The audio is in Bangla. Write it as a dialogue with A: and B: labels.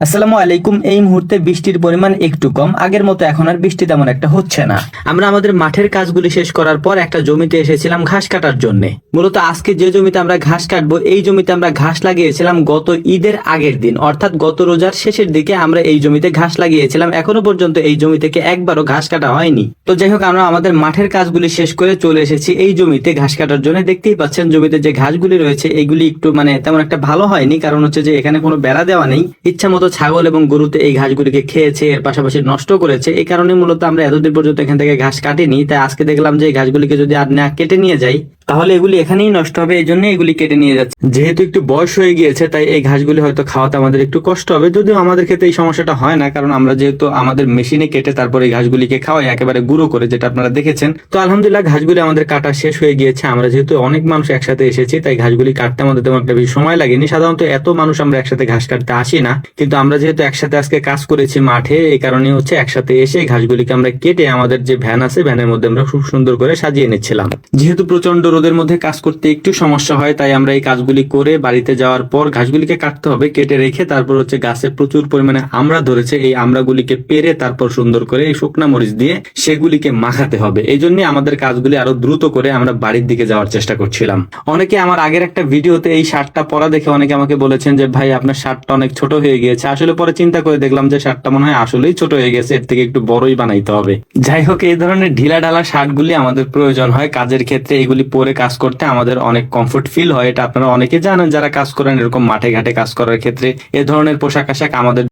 A: আসসালামু আলাইকুম। এই মুহূর্তে বৃষ্টির পরিমাণ একটু কম। আগের মতো এখন আর বৃষ্টি তেমন একটা হচ্ছে না। আমরা আমাদের মাঠের কাজগুলি শেষ করার পর একটা জমিতে এসেছিলাম ঘাস কাটার জন্য। মূলত আজকে যে জমিতে আমরা ঘাস কাটবো, এই জমিতে আমরা ঘাস লাগিয়েছিলাম গত ঈদের আগের দিন। অর্থাৎ গত রোজার শেষের দিকে আমরা এই জমিতে ঘাস লাগিয়েছিলাম। এখনও পর্যন্ত এই জমি থেকে একবারও ঘাস কাটা হয়নি। তো যাই হোক, আমরা আমাদের মাঠের কাজগুলি শেষ করে চলে এসেছি এই জমিতে ঘাস কাটার জন্য। দেখতেই পাচ্ছেন, জমিতে যে ঘাসগুলি রয়েছে, এগুলি একটু মানে তেমন একটা ভালো হয়নি। কারণ হচ্ছে যে এখানে কোনো বেড়া দেওয়া নেই। ইচ্ছা মতো ছাগল এবং গরুতে এই ঘাসগুলিকে খেয়েছে, এর পাশাপাশি নষ্ট করেছে। এই কারণে মূলত আমরা এতদিন পর্যন্ত এখান থেকে ঘাস কাটিনি। তাই আজকে দেখলাম যে এই ঘাসগুলিকে যদি আর না কেটে নিয়ে যাই তাহলে এগুলি এখানেই নষ্ট হবে, এই জন্য এগুলি কেটে নিয়ে যাচ্ছে। যেহেতু একটু বয়স হয়ে গিয়েছে, তাই এই ঘাসগুলি হয়তো খাওয়াতে আমাদের একটু কষ্ট হবে। যদিও আমাদের ক্ষেত্রে এই সমস্যাটা হয় না, কারণ আমরা যেহেতু আমাদের মেশিনে কেটে তারপর এই ঘাসগুলিকে খাওয়াই, একেবারে গুঁড়ো করে, যেটা আপনারা দেখেছেন। তো আলহামদুলিল্লাহ ঘাসগুলি আমাদের কাটা শেষ হয়ে গিয়েছে। আমরা যেহেতু অনেক মানুষ একসাথে এসেছি, তাই ঘাসগুলি কাটতে আমাদের তেমন একটা বেশি সময় লাগেনি। সাধারণত এত মানুষ আমরা একসাথে ঘাস কাটতে আসি না, কিন্তু আমরা যেহেতু একসাথে আজকে কাজ করেছি মাঠে, এই কারণে হচ্ছে একসাথে এসে ঘাসগুলিকে আমরা কেটে আমাদের যে ভ্যান আছে, ভ্যানের মধ্যে আমরা খুব সুন্দর করে সাজিয়ে নিচ্ছিলাম। যেহেতু প্রচণ্ড রোদের মধ্যে কাজ করতে একটু সমস্যা হয়, তাই আমরা এই কাজগুলি করে বাড়িতে যাওয়ার পর ঘাসগুলিকে কাটতে হবে, কেটে রেখে তারপর হচ্ছে গাছে প্রচুর পরিমাণে আমরা ধরেছে, এই আমড়াগুলিকে পেরে তারপর সুন্দর করে এই শুকনা মরিচ দিয়ে সেগুলিকে মাখাতে হবে। এই জন্য আমাদের কাজগুলি আরও দ্রুত করে আমরা বাড়ির দিকে যাওয়ার চেষ্টা করছিলাম। অনেকে আমার আগের একটা ভিডিওতে এই শার্টটা পরা দেখে অনেকে আমাকে বলেছেন যে, ভাই, আপনার শার্টটা অনেক ছোট হয়ে গিয়েছে। আসলে পরে চিন্তা করে দেখলাম যে শার্টটা মনে হয় আসলেই ছোট হয়ে গেছে, এর থেকে একটু বড়ই বানাইতে হবে। যাই হোক, এই ধরনের ঢিলা ঢালা শার্টগুলি আমাদের প্রয়োজন হয় কাজের ক্ষেত্রে, এগুলি পরে কাজ করতে আমাদের অনেক কমফোর্ট ফিল হয়, এটা আপনারা অনেকে জানেন যারা কাজ করেন এরকম মাঠে ঘাটে কাজ করার ক্ষেত্রে। এ ধরনের পোশাক আশাক আমাদের